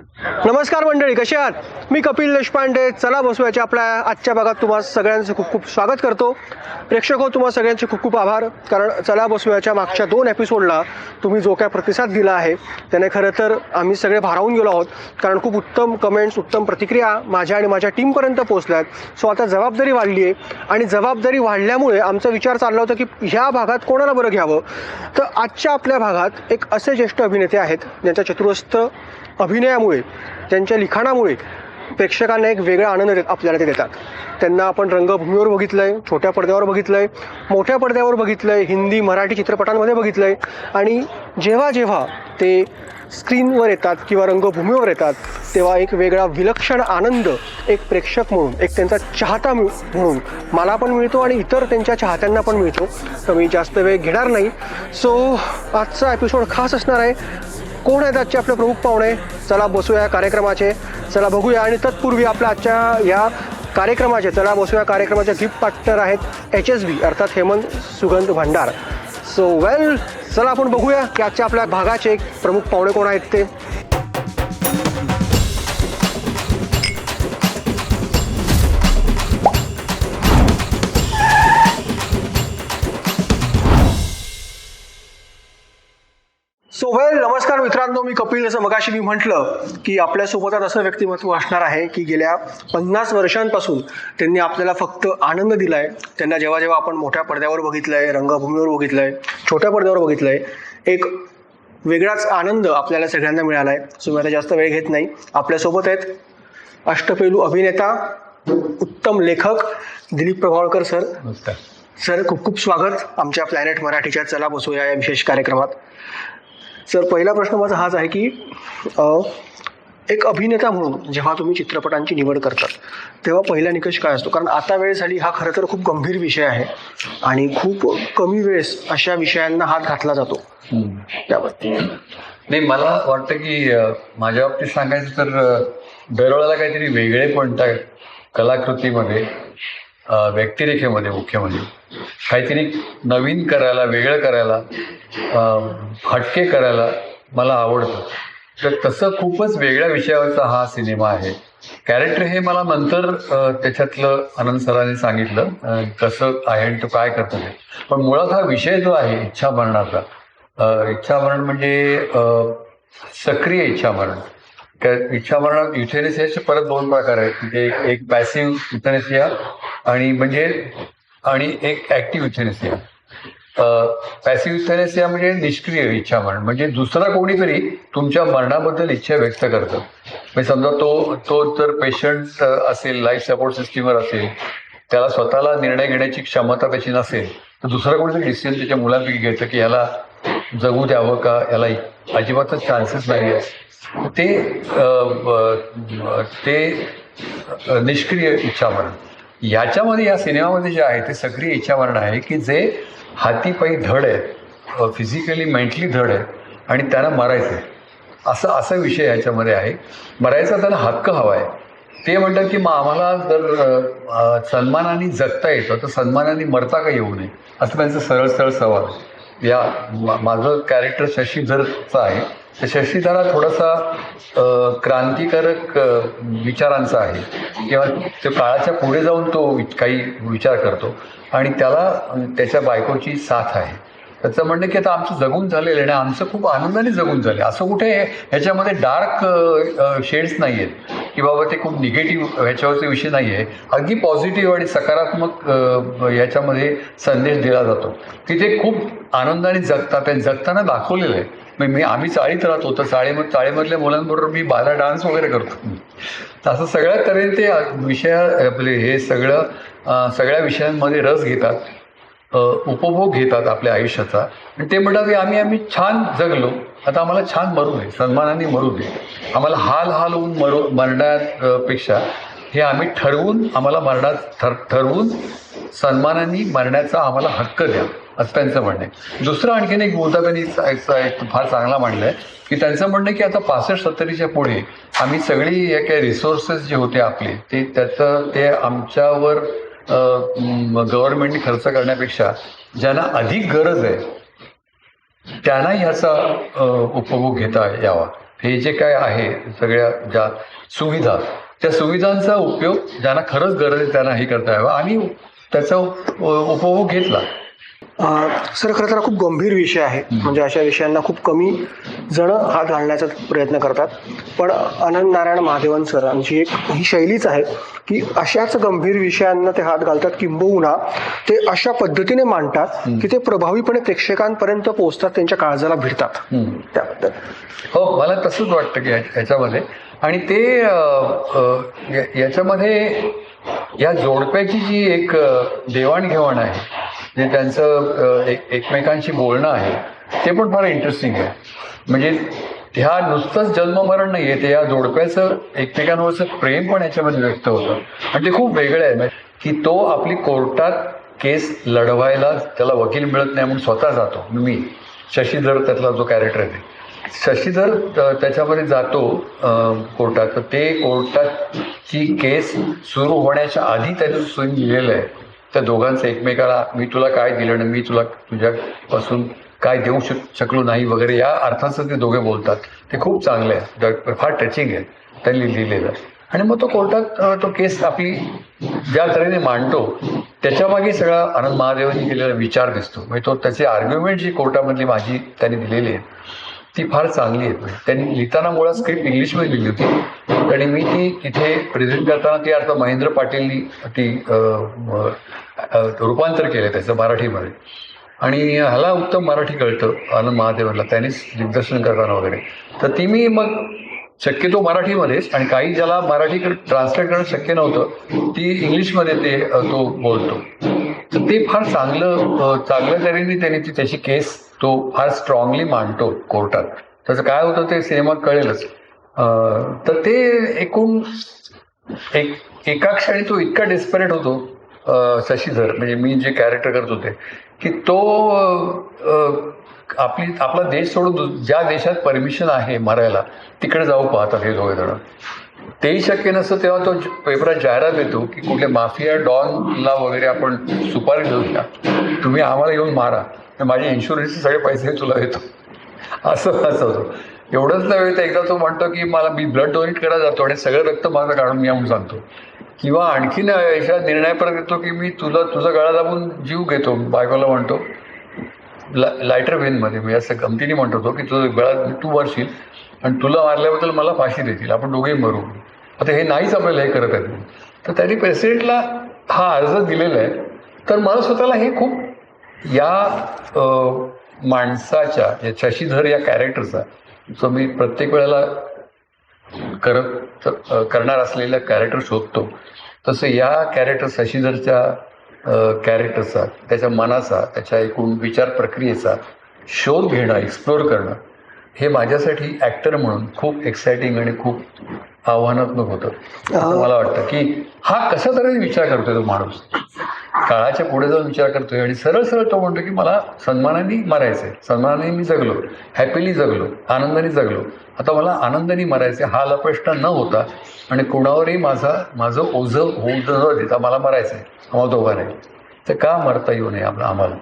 नमस्कार मंडळी कसे आहात? मी कपिल देशपांडे चला बसूयाच्या आपल्या आजच्या भागात तुम्हा सगळ्यांचं खूप खूप स्वागत करतो. प्रेक्षक हो तुम्हा सगळ्यांचे खूप खूप आभार. कारण चला बसूयाच्या मागच्या दोन एपिसोडला तुम्ही जो काय प्रतिसाद दिला आहे त्याने खरं तर आम्ही सगळे भारावून गेलो आहोत. कारण खूप उत्तम कमेंट्स उत्तम प्रतिक्रिया माझ्या आणि माझ्या टीमपर्यंत पोहोचल्यात. सो आता जबाबदारी वाढली आहे. आणि जबाबदारी वाढल्यामुळे आमचा विचार चालला होता की ह्या भागात कोणाला बरं घ्यावं? तर आजच्या आपल्या भागात एक असे ज्येष्ठ अभिनेते आहेत ज्यांच्या चतुरस्थ अभिनयामुळे त्यांच्या लिखाणामुळे प्रेक्षकांना एक वेगळा आनंद देत आपल्याला ते देतात. त्यांना आपण रंगभूमीवर बघितलं आहे छोट्या पडद्यावर बघितलं आहे मोठ्या पडद्यावर बघितलं आहे हिंदी मराठी चित्रपटांमध्ये बघितलं आहे आणि जेव्हा जेव्हा ते स्क्रीनवर येतात किंवा रंगभूमीवर येतात तेव्हा एक वेगळा विलक्षण आनंद एक प्रेक्षक म्हणून एक त्यांचा चाहता मिळ- म्हणून मला पण मिळतो आणि इतर त्यांच्या चाहत्यांना पण मिळतो. तर मी जास्त वेळ घेणार नाही. सो आजचा एपिसोड खास असणार आहे कोण आहेत आजचे आपले प्रमुख पाहुणे? चला बसूया कार्यक्रमाचे. चला बघूया. आणि तत्पूर्वी आपल्या आजच्या या कार्यक्रमाचे चला बसूया. कार्यक्रमाचे गिफ्ट पार्टनर आहेत एच एस बी अर्थात हेमंत सुगंध भंडार. सो वेल चला आपण बघूया की आजच्या आपल्या भागाचे प्रमुख पाहुणे कोण आहेत ते. नमस्कार मित्रांनो मी कपिल. जसं मगाशी मी म्हटलं की आपल्यासोबत असं व्यक्तिमत्व असणार आहे की गेल्या पन्नास वर्षांपासून त्यांनी आपल्याला फक्त आनंद दिला आहे त्यांना जेव्हा जेव्हा आपण मोठ्या पडद्यावर बघितलं आहे रंगभूमीवर बघितलं आहे छोट्या पडद्यावर बघितलं आहे एक वेगळाच आनंद आपल्याला सगळ्यांना मिळाला आहे सो मी आता जास्त वेळ घेत नाही. आपल्यासोबत आहेत अष्टपैलू अभिनेता उत्तम लेखक दिलीप प्रभावळकर सर. नमस्कार. सर खूप खूप स्वागत आमच्या प्लॅनेट मराठीच्या चला बसूया या विशेष कार्यक्रमात. सर पहिला प्रश्न माझा हाच आहे की एक अभिनेता म्हणून जेव्हा तुम्ही चित्रपटांची निवड करतात तेव्हा पहिला निकष काय असतो? कारण आता वेळ झाली हा खरं तर खूप गंभीर विषय आहे आणि खूप कमी वेळेस अशा विषयांना हात घातला जातो. त्यावर नाही मला वाटतं की माझ्या बाबतीत सांगायचं तर दरवेळेला काहीतरी वेगळे पण त्या कलाकृतीमध्ये व्यक्तिरेखेमध्ये मुख्य म्हणजे काहीतरी नवीन करायला वेगळं करायला हटके करायला मला आवडतं. तर तसं खूपच वेगळ्या विषयावरचा हा सिनेमा आहे. कॅरेक्टर हे मला नंतर त्याच्यातलं आनंद सरांनी सांगितलं कसं आहे आणि तो काय करतो ते. पण मुळात हा विषय जो आहे इच्छा मरणाचा इच्छामरण म्हणजे सक्रिय इच्छामरण. इच्छामरण युथेनेसियाचे परत दोन प्रकार आहेत. म्हणजे एक- एक पॅसिव्ह युथेनेसिया आणि म्हणजे आणि एक ऍक्टिव्ह युथेनेसिया पॅसिव्ह युथेनेसिया म्हणजे निष्क्रिय इच्छामरण म्हणजे दुसरा कोणीतरी तुमच्या मरणाबद्दल इच्छा व्यक्त करतं. म्हणजे समजा तो तो जर पेशंट असेल लाईफ सपोर्ट सिस्टीमवर असेल त्याला स्वतःला निर्णय घेण्याची क्षमता त्याची नसेल तर दुसरा कोणीतरी डिसिजन त्याच्या मुलांपैकी घेतं की याला जगू द्यावं का? याला अजिबातच चान्सेस नाही आहे ते ते निष्क्रिय इच्छा इच्छामरण याच्यामध्ये या सिनेमामध्ये जे आहे ते सक्रिय इच्छामरण आहे की जे हातीपायी धड आहेत. फिजिकली मेंटली धड आहेत आणि त्यांना मरायचं आहे असं असा विषय याच्यामध्ये आहे. मरायचा त्यांना हक्क हवा आहे. ते म्हणतात की मग आम्हाला जर सन्मानाने जगता येतं तर सन्मानाने मरता का येऊ नये? असं त्यांचं सरळ सरळ सवाल आहे. या माझं कॅरेक्टर शशी जरचं आहे. शशीधरा थोडासा क्रांतिकारक विचारांचा आहे. किंवा तो काळाच्या पुढे जाऊन तो काही विचार करतो. आणि त्याला त्याच्या बायकोची साथ आहे. त्याचं म्हणणं की आता आमचं जगून झालेलं आहे आणि आमचं खूप आनंदाने जगून झाले असं कुठे ह्याच्यामध्ये डार्क शेड्स नाही आहेत की बाबा ते खूप निगेटिव्ह ह्याच्यावरचे विषय नाही आहे अगदी पॉझिटिव्ह आणि सकारात्मक ह्याच्यामध्ये याच्यामध्ये संदेश दिला जातो. की ते खूप आनंदाने जगतात आणि जगताना दाखवलेलं आहे. म्हणजे मी आम्ही चाळीत राहतो तर चाळीम चाळीमधल्या मुलांबरोबर मी बाला डान्स वगैरे करतो. तर असं सगळ्या तऱ्हेने ते विषय आपले हे सगळं सगळ्या विषयांमध्ये रस घेतात उपभोग घेतात आपल्या आयुष्याचा. आणि ते म्हणतात की आम्ही आम्ही छान जगलो. आता आम्हाला छान मरू दे सन्मानाने मरू दे. आम्हाला हाल हाल होऊन मरू मरण्यापेक्षा हे आम्ही ठरवून आम्हाला मरणात ठर ठरवून सन्मानाने मरण्याचा आम्हाला हक्क द्या. असं त्यांचं म्हणणं आहे. दुसरं आणखीन एक मुद्दा एक फार चांगला मांडला आहे की त्यांचं म्हणणं आहे की आता पासष्ट सत्तरीच्या पुढे आम्ही सगळी या काही रिसोर्सेस जे होते आपले ते त्याचं ते आमच्यावर गव्हर्नमेंटने खर्च करण्यापेक्षा ज्यांना अधिक गरज आहे त्यांना ह्याचा उपभोग घेता यावा. हे जे काय आहे सगळ्या ज्या सुविधा त्या सुविधांचा उपयोग ज्यांना खरंच गरज आहे त्यांना हे करता यावा. आणि त्याचा उपभोग घेतला. सर खरं तर खूप गंभीर विषय आहे. म्हणजे अशा विषयांना खूप कमी जण हात घालण्याचा प्रयत्न करतात. पण अनंत नारायण महादेवन सरांची एक ही शैलीच आहे की अशाच गंभीर विषयांना ते हात घालतात किंबहुना ते अशा पद्धतीने मांडतात की ते प्रभावीपणे प्रेक्षकांपर्यंत पोहोचतात त्यांच्या काळजाला भिडतात. त्याबद्दल. हो मला तसंच वाटतं की याच्या- याच्यामध्ये. आणि ते याच्यामध्ये या जोडप्याची जी एक देवाणघेवाण आहे जे त्यांचं एक एकमेकांशी बोलणं आहे ते पण फार इंटरेस्टिंग आहे. म्हणजे ह्या नुसतंच जन्ममरण नाही आहे ते या जोडप्याचं एकमेकांवरचं प्रेम पण याच्यामध्ये व्यक्त होतं. आणि ते खूप वेगळं आहे. म्हणजे की तो आपली कोर्टात केस लढवायला त्याला वकील मिळत नाही म्हणून स्वतः जातो. मी शशीधर त्यातला जो कॅरेक्टर आहे. शशीधर त- त्याच्यामध्ये जातो कोर्टात. तर ते कोर्टाची केस सुरू होण्याच्या आधी त्याचं स्वयं लिहिलेलं आहे. त्या दोघांचं एकमेकाला मी तुला काय दिलं आणि मी तुला तुझ्यापासून काय देऊ शक शकलो नाही वगैरे या अर्थाचं ते दोघे बोलतात. ते खूप चांगले आहे. फार टचिंग आहे. त्यांनी लिहिलेलं. आणि मग तो कोर्टात तो केस आपली ज्या तऱ्हेने मांडतो त्याच्यामागे सगळा आनंद महादेवांनी केलेला विचार दिसतो. म्हणजे तो त्याचे आर्ग्युमेंट जी कोर्टामधली माझी त्यांनी दिलेली आहे. ती फार चांगली आहे. त्यांनी लिहिताना मुळात स्क्रिप्ट इंग्लिशमध्ये लिहिली होती. आणि मी ती तिथे प्रेझेंट करताना ती अर्थ महेंद्र पाटीलनी ती रूपांतर केलं त्याचं मराठीमध्ये. आणि ह्याला उत्तम मराठी कळतं. आनंद महादेवनला त्यांनीच दिग्दर्शन करताना वगैरे. तर ती मी मग शक्यतो मराठीमध्येच आणि काही ज्याला मराठी ट्रान्सलेट करणं शक्य नव्हतं ती इंग्लिशमध्ये ते तो बोलतो. तर ते फार चांगलं चांगल्या तऱ्हेने त्याने ती त्याची केस तो फार स्ट्रॉंगली मांडतो कोर्टात. त्याचं काय होतं ते सिनेमात कळेलच. तर ते एकूण एक एका क्षणी तो इतका डेस्परेट होतो शशीधर म्हणजे मी जे कॅरेक्टर करत होते की तो आपली आपला देश सोडून ज्या देशात परमिशन आहे मरायला तिकडे जाऊ पाहतात हे दोघे जण. तेही शक्य नसतं तेव्हा तो पेपरात जाहिरात देतो की कुठले माफिया डॉनला वगैरे आपण सुपारी देऊया तुम्ही आम्हाला येऊन मारा. माझे इन्शुरन्सचे सगळे पैसे तुला देतो. असं असं होतं. एवढंच नव्हे तर एकदा तो म्हणतो की मला मी ब्लड डोनेट करायला जातो आणि सगळं रक्त माझं काढून मी म्हणून सांगतो किंवा आणखीन याच्या निर्णयापर्यंत येतो की मी तुला तुझा गळा दाबून जीव घेतो बायकोला म्हणतो. ला लायटर वेनमध्ये मी असं गमतीने म्हणत होतो की तुझं गळा तू वरशील आणि तुला मारल्याबद्दल मला फाशी देतील. आपण दोघेही मरू. आता हे नाहीच आपल्याला हे करत आहेत. तर त्यांनी प्रेसिडेंटला हा अर्ज दिलेला आहे. तर मला स्वतःला हे खूप या माणसाच्या या शशीधर या कॅरेक्टरचा जो मी प्रत्येक वेळेला करत करणार असलेलं कॅरेक्टर शोधतो तसं या कॅरेक्टर शशीधरच्या कॅरेक्टरचा त्याच्या मनाचा त्याच्या एकूण विचार प्रक्रियेचा शोध घेणं एक्सप्लोअर करणं हे माझ्यासाठी ॲक्टर म्हणून खूप एक्साइटिंग आणि खूप आव्हानात्मक होतं. मला वाटतं की हा कशा तऱ्हेने विचार करतोय तो माणूस? काळाच्या पुढे जाऊन विचार करतोय आणि सरळ सरळ तो म्हणतो की मला सन्मानाने मरायचंय. सन्मानाने मी जगलो. हॅपीली जगलो. आनंदाने जगलो. आता मला आनंदाने मरायचे हा लपेष्टा न होता आणि कोणावरही माझा माझं ओझं होऊ न देता मला मरायचंय. आम्हाला दोघांना तर का मरता येऊ नये आपलं आम्हाला?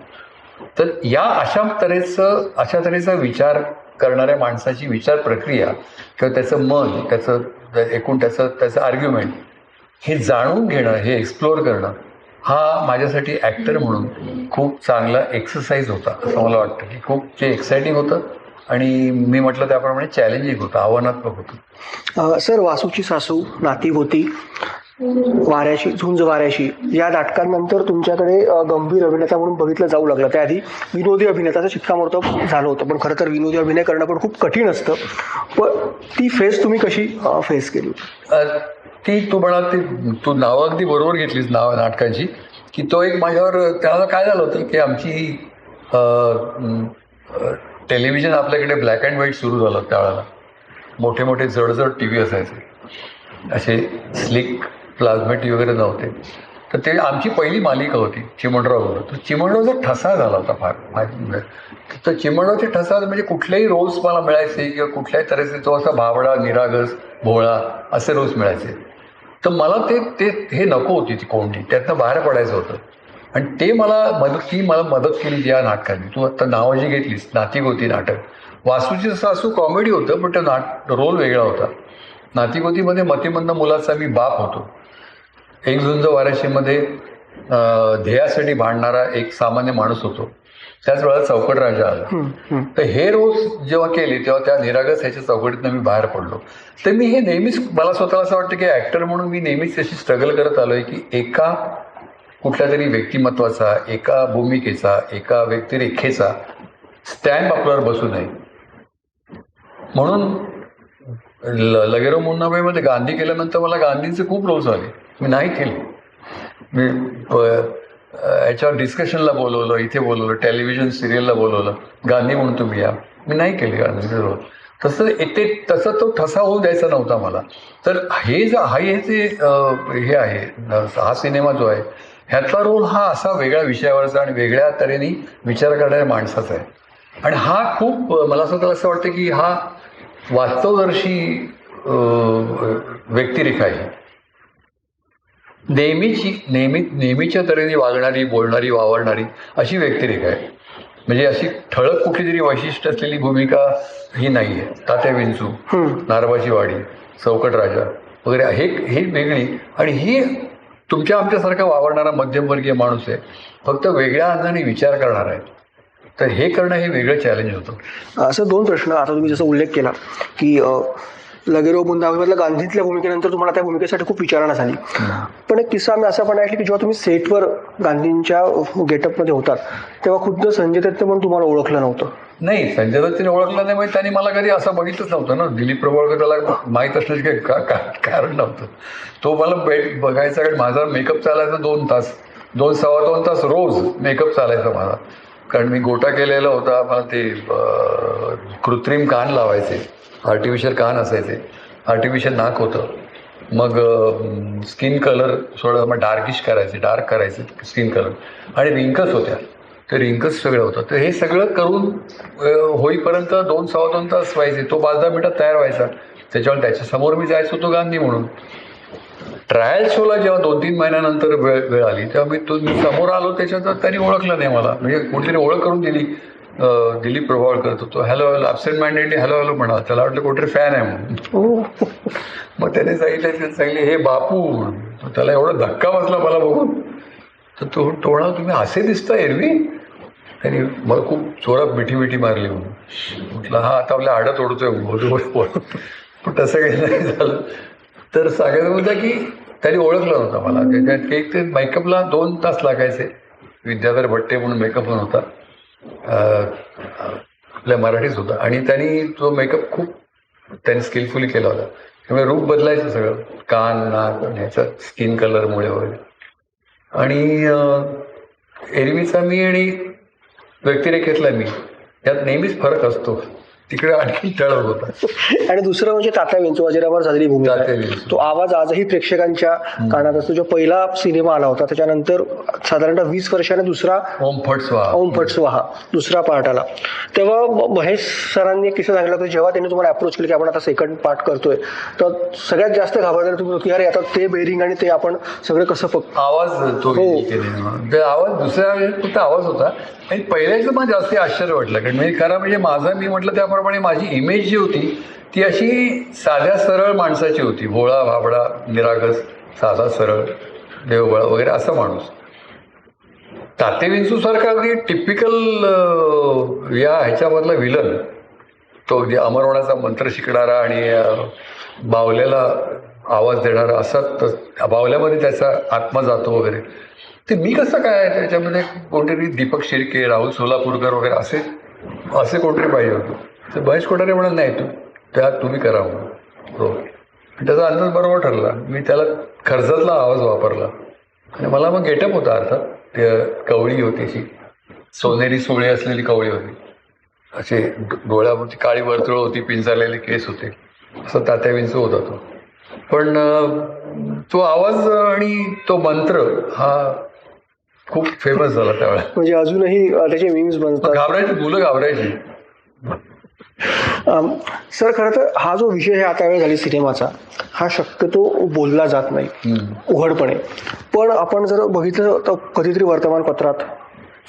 तर या अशा तऱ्हेचं अशा तऱ्हेचा विचार करणाऱ्या माणसाची विचार प्रक्रिया किंवा त्याचं मन त्याचं एकूण त्याचं त्याचं आर्ग्युमेंट हे जाणून घेणं हे एक्सप्लोअर करणं हा माझ्यासाठी ॲक्टर म्हणून खूप चांगला एक्सरसाइज होता. असं मला वाटतं की खूप जे एक्साइटिंग होतं आणि मी म्हटलं त्याप्रमाणे चॅलेंजिंग होतं आव्हानात्मक होतं. सर वासूची सासू नाती होती. वाऱ्याशी झुंज वाऱ्याशी. या नाटकांनंतर तुमच्याकडे गंभीर अभिनेता म्हणून बघितलं जाऊ लागलं. त्याआधी विनोदी अभिनेताचं शिक्कामोर्तब झालं होतं पण खरं तर विनोदी अभिनय करणं पण खूप कठीण असतं. पण ती फेस तुम्ही कशी फेस केली? ती तू म्हणा ती तू नावं अगदी बरोबर घेतलीस नाव नाटकाची की तो एक माझ्यावर त्याला काय झालं होतं की आमची टेलिव्हिजन आपल्याकडे ब्लॅक अँड व्हाईट सुरू झालं त्यावेळेला मोठे मोठे जडजड टी व्ही असायचे. असे स्लिक प्लाझ्मा टी वगैरे नव्हते. तर ते आमची पहिली मालिका होती चिमणराववर तर चिमणरावचा ठसा झाला होता फार फार म्हणजे. तर चिमणरावचे ठसा म्हणजे कुठलेही रोल्स मला मिळायचे किंवा कुठल्याही तऱ्हेचे तो असा भावडा निरागस भोळा असे रोल्स मिळायचे. तर मला ते ते हे नको होती ती कोंडी. त्यातनं बाहेर पडायचं होतं. आणि ते मला मदत ती मला मदत केली या नाटकांनी. तू आता नावं जी घेतलीस नातिक होती नाटक. वासूची सासू कॉमेडी होतं पण तो नाट रोल वेगळा होता. नातीगोतीमध्ये मतिमंद मुलाचा मी बाप होतो. एक झुंज वाराशीमध्ये ध्येयासाठी भांडणारा एक सामान्य माणूस होतो. त्याच वेळा चौकट राजा आला. तर हे रोज जेव्हा केले तेव्हा त्या निरागस ह्याच्या चौकटीतनं मी बाहेर पडलो. तर मी हे नेहमीच मला स्वतःला असं वाटतं की ॲक्टर म्हणून मी नेहमीच त्याची स्ट्रगल करत आलो आहे की एका कुठल्या तरी व्यक्तिमत्वाचा एका भूमिकेचा एका व्यक्तिरेखेचा स्टॅम्प आपल्यावर बसू नये. म्हणून लगेरो मुन्नाबाईमध्ये गांधी केल्यानंतर मला गांधींचे खूप रोज आले. मी नाही केले. मी याच्यावर डिस्कशनला बोलवलं इथे बोलवलं टेलिव्हिजन सिरियलला बोलवलं. गांधी म्हणून तुम्ही या. मी नाही केले गांधीचे रोल तसं ते तसं तो ठसा होऊ द्यायचा नव्हता मला. तर हे जे हा हे जे हे आहे हा सिनेमा जो आहे ह्यातला रोल हा असा वेगळ्या विषयावरचा आणि वेगळ्या तऱ्हेने विचार करणाऱ्या माणसाचा आहे. आणि हा खूप मला स्वतःला असं वाटतं की हा वास्तवदर्शी व्यक्तिरेखा आहे. नेहमीची नेहमी नेहमीच्या तऱ्हेने वागणारी बोलणारी वावरणारी अशी व्यक्तिरेखा आहे. म्हणजे अशी ठळक कुठली तरी वैशिष्ट्य असलेली भूमिका ही नाही आहे तात्या विंचू. नारबाची वाडी चौकट राजा वगैरे हे हे वेगळी आणि ही तुमच्या आमच्यासारखा वावरणारा मध्यमवर्गीय माणूस आहे. फक्त वेगळ्या अंगाने विचार करणार आहे. तर हे करणं हे वेगळं चॅलेंज होतं. असं दोन प्रश्न आता तुम्ही जसं उल्लेख केला की लगेरो बुंदावलीमधल्या गांधीतल्या भूमिकेनंतर तुम्हाला त्या भूमिकेसाठी खूप विचारणा झाली पण एक किस्सा मी असा पण ऐकला की जेव्हा तुम्ही सेटवर गांधींच्या गेटअपमध्ये होतात तेव्हा खुद्द संजय दत्त म्हणून तुम्हाला ओळखलं नव्हतं. नाही संजय दत्तीने ओळखलं नाही म्हणजे त्यांनी मला कधी असं बघितलंच नव्हतं ना. दिलीप प्रभावळकर त्याला माहीत असल्याचं काही का, का- कारण नव्हतं. तो मला भेट बघायचा कारण माझा मेकअप चालायचा दोन तास दोन सव्वा दोन तास रोज मेकअप चालायचा माझा. कारण मी गोटा केलेला होता मला ते कृत्रिम कान लावायचे. आर्टिफिशियल कान असायचे आर्टिफिशियल नाक होतं. मग स्किन कलर थोडं मग डार्किश करायचे डार्क करायचे स्किन कलर आणि रिंकल्स होत्या. ते रिंकल्स सगळं होतं. तर हे सगळं करून होईपर्यंत दोन सव्वा दोन तास व्हायचे. तो पाच दहा मिनटात तयार व्हायचा. त्याच्यावर त्याच्यासमोर मी जायचो होतो गांधी म्हणून. ट्रायल शोला जेव्हा दोन तीन महिन्यानंतर वेळ वेळ आली तेव्हा मी तो मी समोर आलो त्याच्यात त्यांनी ओळखलं नाही मला. म्हणजे कुठेतरी ओळख करून दिली. दिलीप प्रभावळकर तर तो hello hello absent mindedly hello hello म्हणा. त्याला वाटलं कोणतरी फॅन आहे म्हणून. हो. मग त्याने सांगितलं सांगितले हे बापू तर त्याला एवढा धक्का बसला मला बघून. तर तो म्हणाला तुम्ही असे दिसता एरवी. त्यांनी मला खूप जोरात मिठी मिठी मारली म्हणून. म्हटलं हा आता आपल्या आडत ओढतोय. बोल पण तसं काही नाही झालं. तर सांगायचं होतं की त्यांनी ओळखलं नव्हतं मला. एक ते मेकअपला दोन तास लागायचे. विद्याधर भट्टे म्हणून मेकअप होता. आपल्या मराठीच होता. आणि त्यांनी तो मेकअप खूप त्यांनी स्किलफुली केला होता. त्यामुळे रूप बदलायचं सगळं. कान नाक ह्याचं स्किन कलरमुळे वगैरे. आणि एरवीचा मी आणि व्यक्तिरेखेतला मी यात नेहमीच फरक असतो. तिकडे आणखी टळक होता. आणि दुसरं म्हणजे तात्या विंचू अजरामर झालेली भूमिका. तो आवाज आजही प्रेक्षकांच्या कानात असतो. जो पहिला सिनेमा आला होता त्याच्यानंतर साधारणतः वीस वर्षाने दुसरा ओम फट स्वाहा. ओम फट स्वाहा दुसरा पार्ट आला. तेव्हा महेश सरांनी किस्सा सांगितला होता जेव्हा त्यांनी तुम्हाला अप्रोच केलं की आपण आता सेकंड पार्ट करतोय तर सगळ्यात जास्त घाबरलेलं तुम्ही की अरे आता ते बेरिंग आणि ते आपण सगळं कसं पक आवाज तो हो. आवाज दुसऱ्या फक्त आवाज होता. आणि पहिल्याचं मला जास्त आश्चर्य वाटलं कारण म्हणजे खरं म्हणजे माझा मी म्हटलं त्याप्रमाणे माझी इमेज जी होती ती अशी साध्या सरळ माणसाची होती. भोळा भाबडा निरागस साधा सरळ देवबळा वगैरे असा माणूस. ताते विंचू अगदी टिपिकल या ह्याच्यामधला विलन तो अगदी अमरवणाचा मंत्र शिकणारा आणि बावल्याला आवाज देणारा असा त- बावल्यामध्ये त्याचा आत्मा जातो वगैरे. ते मी कसं काय त्याच्यामध्ये कोणतरी दीपक शिर्के राहुल सोलापूरकर वगैरे असे असे कोणतरी पाहिजे होतं. तर महेश कोठारे म्हणत नाही तू त्या तुम्ही करा म्हणून. हो. त्याचा अंदाज बरोबर ठरला. मी त्याला कर्जतला आवाज वापरला. आणि मला मग गेटअप होता अर्थात. ते कवळी होती अशी. सोनेरी सोळी असलेली कवळी होती. असे डो- डोळ्यावरती काळी वर्तुळ होती पिंजारलेले केस होते. असं तात्या विंचू होता. तो पण तो आवाज आणि तो मंत्र हा खूप फेमस झाला त्यावेळेला. म्हणजे अजूनही त्याचे मीम्स बनतात. घाबरायची मुलं घाबरायची. सर खरं तर हा जो विषय आहे आता वेळ झाली सिनेमाचा हा शक्यतो बोलला जात नाही. उघडपणे. पण आपण जर बघितलं तर कधीतरी वर्तमानपत्रात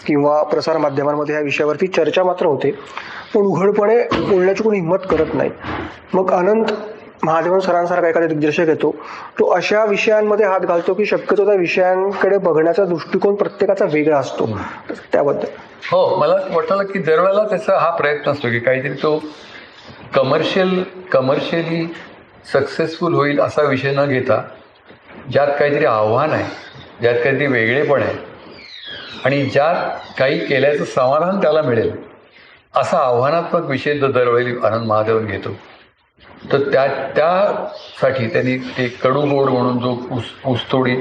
किंवा प्रसारमाध्यमांमध्ये ह्या विषयावरती चर्चा मात्र होते. पण उघडपणे बोलण्याची कोणी हिंमत करत नाही. मग अनंत महादेवन सरांसारखा एखादा दिग्दर्शक येतो तो अशा विषयांमध्ये हात घालतो की शक्यतो त्या विषयांकडे बघण्याचा दृष्टिकोन प्रत्येकाचा वेगळा असतो. त्याबद्दल. हो मला वाटलं की दरवेळेला त्याचा हा प्रयत्न असतो की काहीतरी तो कमर्शियल कमर्शियली सक्सेसफुल होईल असा विषय न घेता ज्यात काहीतरी आव्हान आहे ज्यात काहीतरी वेगळेपण आहे आणि ज्यात काही केल्याचं समाधान त्याला मिळेल असा आव्हानात्मक विषय जो दरवेळी आनंद महादेवन घेतो. तर त्या त्यासाठी त्यांनी ते कडू गोड म्हणून जो ऊस ऊसतोडी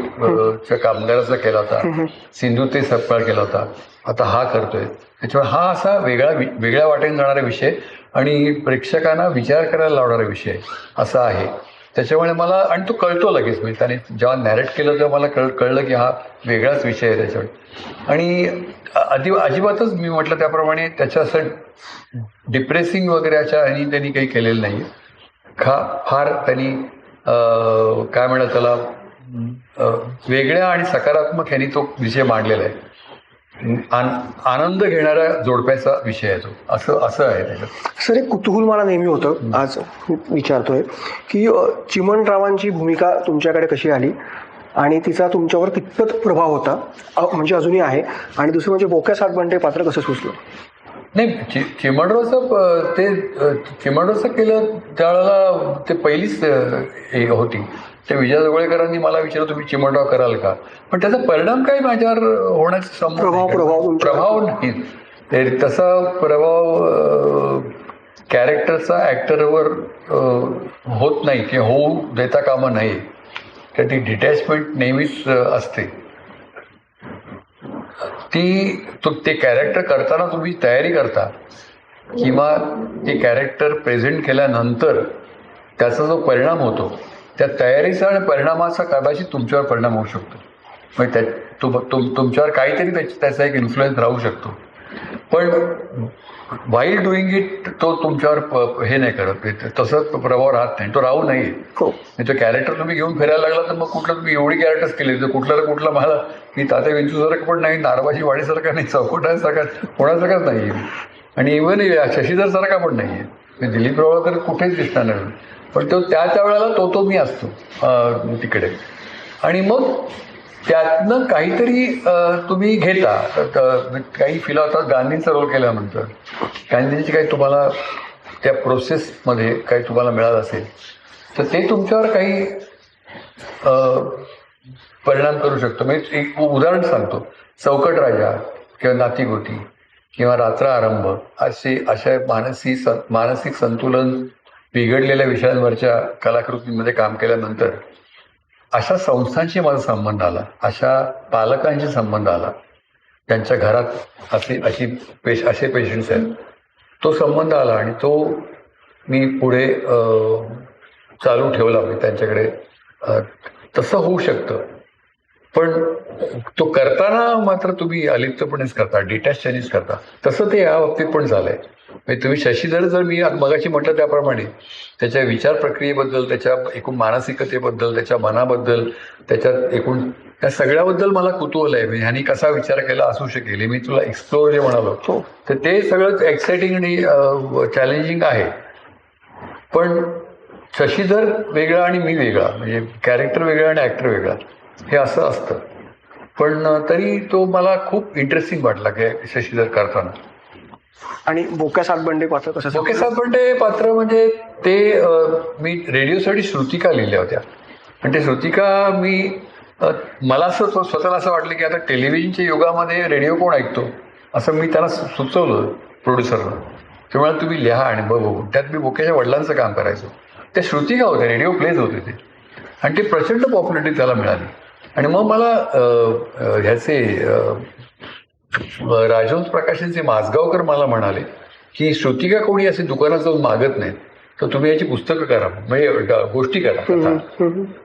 कामगाराचा केला होता सिंधू ते सपकाळ केला होता आता हा करतोय. त्याच्यामुळे हा असा वेगळा वेगळ्या वाटेने जाणारा विषय आणि प्रेक्षकांना विचार करायला लावणारा विषय असा आहे. त्याच्यामुळे मला आणि तो कळतो लगेच म्हणजे त्याने जेव्हा नॅरेट केलं तेव्हा मला कळ कळलं की हा वेगळाच विषय आहे त्याच्यावर. आणि अदि अजिबातच मी म्हटलं त्याप्रमाणे त्याच्या असं डिप्रेसिंग वगैरे अशा आणि त्यांनी काही केलेलं नाही खा फार त्यांनी काय म्हणतात त्याला वेगळ्या आणि सकारात्मक ह्यांनी तो विषय मांडलेला आहे. आन आनंद घेणाऱ्या जोडप्याचा विषय आहे तो. असं असं आहे त्याच्यात. सर एक कुतूहल मला नेहमी होतं आज विचारतोय की चिमणरावांची भूमिका तुमच्याकडे कशी आली? आणि तिचा तुमच्यावर कितपत प्रभाव होता? म्हणजे अजूनही आहे. आणि दुसरं म्हणजे बोक्या सातबंडे पात्र कसं सुचलं? नाही चि चिमणरोचं प- ते अ, चिमणरोचं केलं त्यावेळेला ते पहिलीच होती. ते विजय जवळकरांनी मला विचारलं तुम्ही चिमणराव कराल का? पण त्याचा परिणाम काय माझ्यावर होण्याचा संभव प्रभाव- नाही. प्रभाव. प्रभाव नाही. ते तसा प्रभाव कॅरेक्टरचा ॲक्टरवर होत नाही की होऊ देता कामा नाही तर ती डिटॅचमेंट नेहमीच असते. ती तो ते कॅरेक्टर करताना तुम्ही तयारी करता किंवा ते कॅरेक्टर प्रेझेंट केल्यानंतर त्याचा जो परिणाम होतो त्या तयारीचा आणि परिणामाचा कदाचित तुमच्यावर परिणाम होऊ शकतो. म्हणजे त्या तुम तुम तुमच्यावर काहीतरी त्याच- त्याचा एक इन्फ्लुएन्स राहू शकतो. पण वाईल डुईंग इट तो तुमच्यावर हे नाही करत. म्हणजे तसं तो प्रभाव राहत नाही. तो राहू नये. हो. तो कॅरेक्टर तुम्ही घेऊन फिरायला लागला तर मग कुठलं तुम्ही एवढी कॅरेक्टर्स केली? तर कुठलं कुठलं मला की तात्या विंचूसारखं पण नाही नारबाजी वाडीसारखा नाही चौकटासारखा कोणासारखाच नाही. आहे आणि इव्हन शशीधर सारखा पण नाही. आहे दिलीप प्रभाकर कुठेच दिसणार नाही. पण तो त्या त्या वेळेला तो तो मी असतो तिकडे. आणि मग त्यातनं काहीतरी तुम्ही घेता. तर- काही फिल होतात गांधींचा रोल केल्यानंतर गांधींची काही तुम्हाला त्या प्रोसेसमध्ये काही तुम्हाला मिळालं असेल तर ते तुमच्यावर काही परिणाम करू शकतो. मी म्हणजे एक उदाहरण सांगतो. चौकट राजा किंवा नातीगोती किंवा रात्र आरंभ असे अशा मानसी स मानसिक संतुलन बिघडलेल्या विषयांवरच्या कलाकृतींमध्ये काम केल्यानंतर अशा संस्थांशी माझा संबंध आला. अशा पालकांशी संबंध आला. त्यांच्या घरात असे अशी पेश असे पेशंट्स आहेत. तो संबंध आला आणि तो मी पुढे चालू ठेवला. मी त्यांच्याकडे तसं होऊ शकतं. पण तो करताना मात्र तुम्ही अलिप्तपणेच करता डिटॅचनेच करता. तसं ते या बाबतीत पण झालंय. म्हणजे तुम्ही शशीधर जर मी मगाशी म्हटलं त्याप्रमाणे त्याच्या विचार प्रक्रियेबद्दल त्याच्या एकूण मानसिकतेबद्दल त्याच्या मनाबद्दल त्याच्यात एकूण त्या सगळ्याबद्दल मला कुतूहल आहे. म्हणजे ह्यांनी कसा विचार केला असू शकेल हे मी तुला एक्सप्लोर जे म्हणालो हो. तर ते सगळं एक्साइटिंग आणि चॅलेंजिंग आहे. पण शशीधर वेगळा आणि मी वेगळा म्हणजे कॅरेक्टर वेगळा आणि ॲक्टर वेगळा हे असं असतं. पण तरी तो मला खूप इंटरेस्टिंग वाटला की शशीधर करताना. आणि बोक्या सातबंडे पात्र कसं पण ते पात्र म्हणजे ते मी रेडिओसाठी श्रुतिका लिहिल्या होत्या. आणि ते श्रुतिका मी मला असं स्व- स्वतःला असं वाटलं की आता टेलिव्हिजनच्या युगामध्ये रेडिओ कोण ऐकतो? असं मी त्यांना सुचवलं प्रोड्युसरला. त्यामुळे तुम्ही लिहा आणि बघू त्यात मी बोक्याच्या वडिलांचं काम करायचो. त्या श्रुतिका होत्या रेडिओ प्लेज होते ते. आणि ते प्रचंड पॉप्युलरिटी त्याला मिळाली. आणि मग मला ह्याचे राजहंस प्रकाशनचे माजगावकर मला म्हणाले की श्रुतिका कोणी असे दुकानात जाऊन मागत नाहीत? तर तुम्ही याची पुस्तकं करा म्हणजे गोष्टी करा कथा.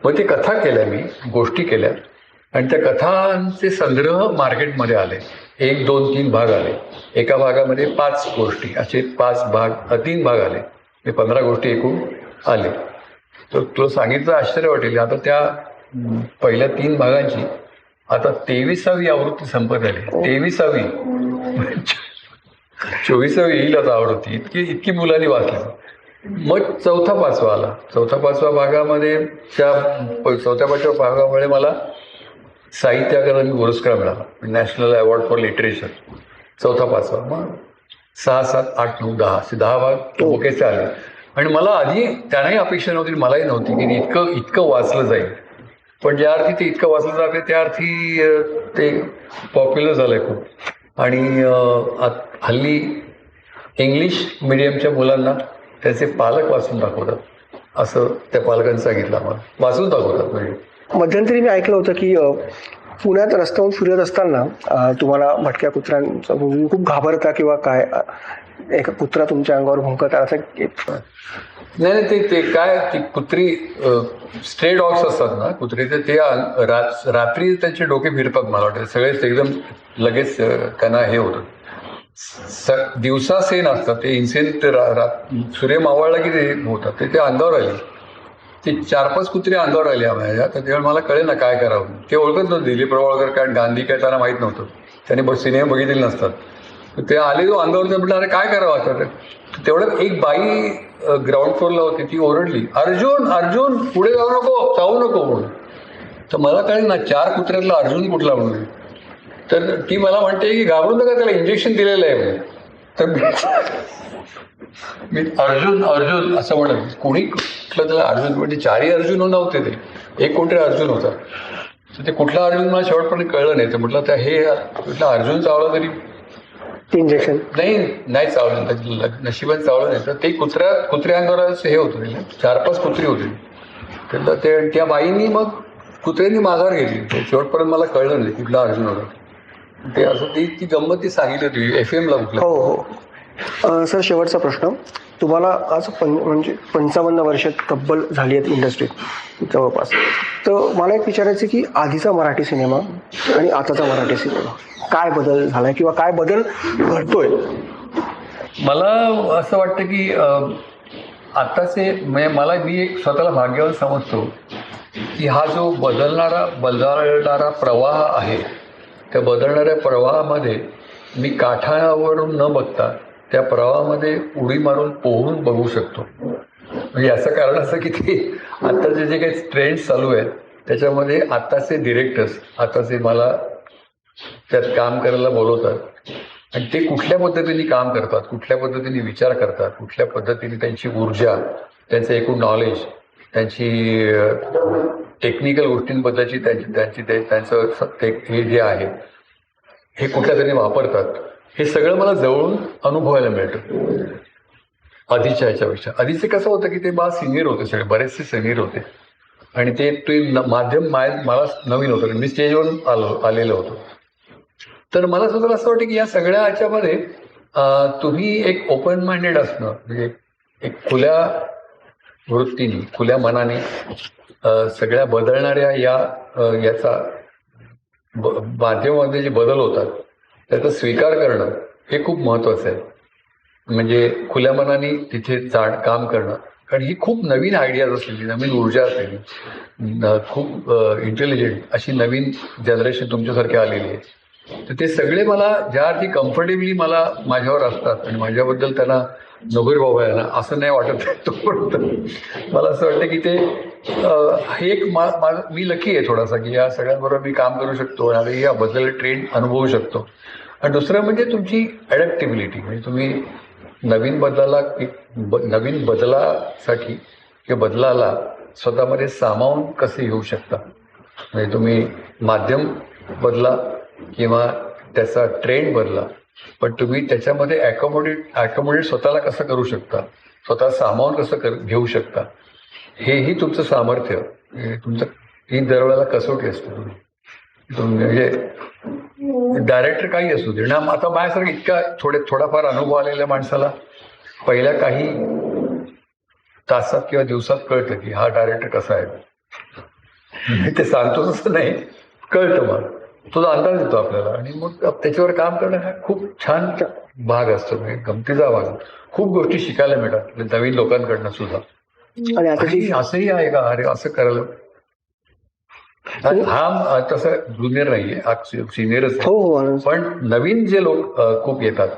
मग ते कथा केल्या मी गोष्टी केल्या. आणि त्या कथांचे संग्रह मार्केटमध्ये आले. एक दोन तीन भाग आले. एका भागामध्ये पाच गोष्टी असे पाच भाग तीन भाग आले. हे पंधरा गोष्टी एकूण आले. तर तुला सांगितलं आश्चर्य वाटेल. आता त्या पहिल्या तीन भागांची आता तेविसावी आवृत्ती संपत आली. तेविसावी. चोवीसावी येईल आता आवृत्ती. इतकी इतकी मुलांनी वाचली. मग चौथा पाचवा आला. चौथा पाचवा भागामध्ये त्या चौथ्या पाचव्या भागामुळे मला साहित्य अकादमी पुरस्कार मिळाला. National award for literature. चौथा पाचवा. मग सहा सात आठ नऊ दहा. असे दहा भाग ओकेचे आले. आणि मला आधी त्यांनाही अपेक्षा नव्हती मलाही नव्हती की इतकं इतकं वाचलं जाईल. पण ज्या अर्थी ते इतकं वाचलं जाते त्या अर्थी ते पॉप्युलर झालंय खूप. आणि हल्ली इंग्लिश मिडियमच्या मुलांना त्याचे पालक वाचून दाखवतात. असं त्या पालकांनी सांगितलं आम्हाला. वाचून दाखवतात म्हणजे. मध्यंतरी मी ऐकलं होतं की पुण्यात रस्त्यावरून फिरत असताना तुम्हाला भटक्या कुत्र्यांचा खूप घाबरता किंवा काय एका कुत्रा तुमच्या अंगावर भुंकत असं नाही नाही ते ते काय ती कुत्री स्ट्रे डॉग्स असतात ना कुत्रे ते ते रात्री त्यांचे डोके फिरतात मला वाटतं. सगळेच एकदम लगेच त्यांना हे होतं. स दिवसा सेन असतात ते इन्सेन ते रा- रा- सूर्य मावळला की ते होतात. ते ते अंगावर आले. ते चार पाच कुत्रे अंगावर आले आम्हाला. तर त्यावेळी मला कळेल ना काय करावं. ते ओळखत नव्हतं दिलीप प्रवाळकर काय गांधी काय त्यांना माहीत नव्हतं. त्यांनी बस सिनेमा बघितलेले नसतात. ते आले तो अंगावर म्हटलं अरे काय करावं आता तेवढ्यात एक बाई ग्राउंड फ्लोरला होती ती ओरडली अर्जुन अर्जुन पुढे जाऊ नको जाऊ नको म्हणून. तर मला कळेल ना चार कुत्र्यातला अर्जुन कुठला म्हणून. तर ती मला म्हणते की घाबरून नका त्याला इंजेक्शन दिलेलं आहे म्हणे तर मी अर्जुन अर्जुन असं म्हणत कोणी कुठलं त्याला अर्जुन म्हणजे चारही अर्जुन नव्हते ते एक कोणतरी अर्जुन होता. तर ते कुठला अर्जुन मला शेवटपर्यंत कळलं नाही. तर म्हटलं त्या हे कुठलं अर्जुन चावला तरी इंजेक्शन नाही नाही चावलं. त्याचं नशिबात चावलं नाही. तर ते कुत्र्या कुत्र्या अंगावर असं हे होतं. चार पाच कुत्री होती. तर ते त्या बाईंनी मग कुत्र्यांनी माघार घेतली. शेवटपर्यंत मला कळलं नाही कुठला अर्जुन होता. ते असं ती ती गंमत ती सांगितली होती एफ एमला कुठल्या हो हो. सर शेवटचा प्रश्न. तुम्हाला आज पं म्हणजे पंचावन्न वर्ष तब्बल झाली आहेत इंडस्ट्रीत जवळपास. तर मला एक विचारायचं की आधीचा मराठी सिनेमा आणि आताचा मराठी सिनेमा काय बदल झाला किंवा काय बदल घडतोय? मला असं वाटतं की आत्ताचे आताचे म्हणजे मला मी एक स्वतःला भाग्यवान समजतो की हा जो बदलणारा बदलणारा प्रवाह आहे त्या बदलणाऱ्या प्रवाहामध्ये मी काठावरून न बघता त्या प्रवाहामध्ये उडी मारून पोहून बघू शकतो. म्हणजे याचं कारण असं की ते आत्ताचे जे काही ट्रेंड चालू आहेत त्याच्यामध्ये आत्ताचे डिरेक्टर्स आताचे मला त्यात काम करायला बोलवतात. आणि ते कुठल्या पद्धतीने काम करतात कुठल्या पद्धतीने विचार करतात कुठल्या पद्धतीने त्यांची ऊर्जा त्यांचं एकूण नॉलेज त्यांची टेक्निकल गोष्टींबद्दलची त्यांची त्यांची ते त्यांचं स- ते हे जे आहे हे कुठल्या तरी वापरतात. हे सगळं मला जवळून अनुभवायला मिळतं. आधीच्या ह्याच्यापेक्षा आधीचे कसं होतं की ते बा सिनियर होते सगळे बरेचसे सिनियर होते. आणि ते ते माध्यम माय मला नवीन होतं. मी स्टेजवरून आलो आलेलो होतो. तर मला स्वतःला असं वाटतं की या सगळ्या ह्याच्यामध्ये तुम्ही एक ओपन माइंडेड असणं म्हणजे एक खुल्या वृत्तीने खुल्या मनाने सगळ्या बदलणाऱ्या या याचा माध्यमामध्ये जे बदल होतात त्याचा स्वीकार करणं हे खूप महत्त्वाचं आहे. म्हणजे खुल्या मनाने तिथे जाण काम करणं. कारण ही खूप नवीन आयडियाज असलेली नवीन ऊर्जा असलेली खूप इंटेलिजंट अशी नवीन जनरेशन तुमच्यासारखी आलेली आहे. तर ते सगळे मला ज्या अर्थी कम्फर्टेबली मला माझ्यावर असतात आणि माझ्याबद्दल त्यांना नोकरी बाबा आहे असं नाही वाटत तोपर्यंत. मला असं वाटतं की ते हे एक मा माझं मी लकी आहे थोडासा की या सगळ्यांबरोबर मी काम करू शकतो आणि या बदल ट्रेंड अनुभवू शकतो. आणि दुसरं म्हणजे तुमची ॲडॅप्टेबिलिटी म्हणजे तुम्ही नवीन बदलाला एक ब नवीन बदलासाठी किंवा बदलाला स्वतःमध्ये सामावून कसे येऊ शकता? म्हणजे तुम्ही माध्यम बदला किंवा त्याचा ट्रेंड बदला. पण तुम्ही त्याच्यामध्ये ॲकोमोडेट ॲकोमोडेट स्वतःला कसं करू शकता? स्वतः सामावून कसं कर घेऊ शकता? हेही तुमचं सामर्थ्य. तुमचं ही दरवेळेला कसोटी असते तुम्ही. तुम्ही म्हणजे डायरेक्टर काही असू दे. ना आता माझ्यासारखं इतका थोडे थोडाफार अनुभव आलेल्या माणसाला पहिल्या काही तासात किंवा दिवसात कळतं की हा डायरेक्टर कसा आहे. ते सांगतो तसं नाही. कळतं मला. तो अंदाज येतो आपल्याला. आणि मग त्याच्यावर काम करणं हा खूप छान भाग असतो. म्हणजे गमतीचा भाग. खूप गोष्टी शिकायला मिळतात. म्हणजे नवीन लोकांकडनं सुद्धा. आणि असंही आहे का? अरे असं करायला हा. हा तसं ज्युनियर नाहीये. सिनियरच हो हो पण नवीन जे लोक खूप येतात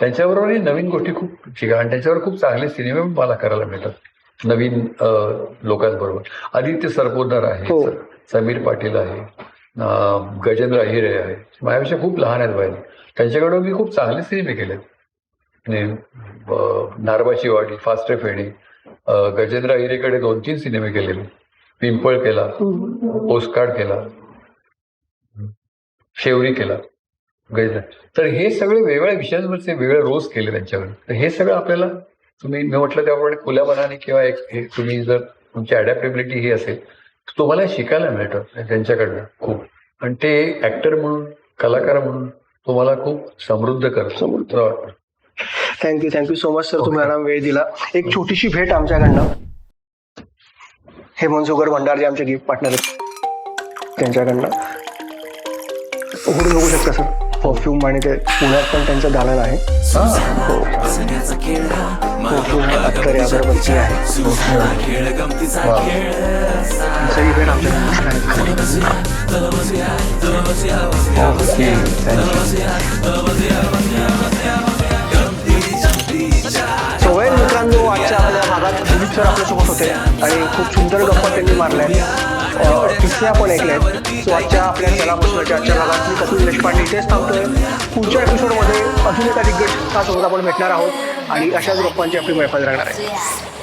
त्यांच्याबरोबरही नवीन गोष्टी खूप शिका आणि त्यांच्यावर खूप चांगले सिनेमे मला करायला मिळतात. नवीन लोकांबरोबर. आदित्य सरपोतदार आहे. समीर पाटील आहे. गजेंद्र अहिरे आहे माझ्यापेक्षा खूप लहान आहेत बाहेर त्यांच्याकडे मी खूप चांगले सिनेमे केलेत नारबाची वाडी फास्टे फेडी गजेंद्र अहिरेकडे दोन तीन सिनेमे केलेले. पिंपळ केला. पोस्टकार्ड केला. शेवरी केला. गजेंद्र. तर हे सगळे वेगवेगळ्या विषयांवरचे वेगळे रोज केले त्यांच्याकडे. तर हे सगळं आपल्याला तुम्ही मी म्हटलं त्याप्रमाणे खुल्या मनाने किंवा एक तुम्ही जर तुमची अडॅप्टेबिलिटी ही असेल तुम्हाला शिकायला मिळतं त्यांच्याकडनं खूप. आणि ते ऍक्टर म्हणून कलाकार म्हणून तुम्हाला खूप समृद्ध करतं. समृद्ध. Thank you thank you so much sir तुम्ही. मॅडम वेळ दिला. एक छोटीशी भेट आमच्याकडनं. हेमंत सुगर भंडार जे आमचे गिफ्ट पार्टनर आहेत. त्यांच्याकडनं. उघडून बघू शकता सर परफ्यूम आणि ते पुण्यात पण त्यांचं दालन आहे. हो. परफ्यूम अत्तर अगरबत्ती आहे. सगळी ओके थँक्यू सर आपल्यासोबत होते. आणि खूप सुंदर गप्पा त्यांनी मारल्या आहेत. किस्से आपण ऐकले आहेत. सो आजच्या आपल्या चला आजच्या भागात मी कपिल देशपांडे इथेच थांबतोय. पुढच्या एपिसोडमध्ये अजून एका दिग्गज तासोबत आपण भेटणार आहोत. आणि अशाच गप्पांची आपली मैफाज राहणार आहे.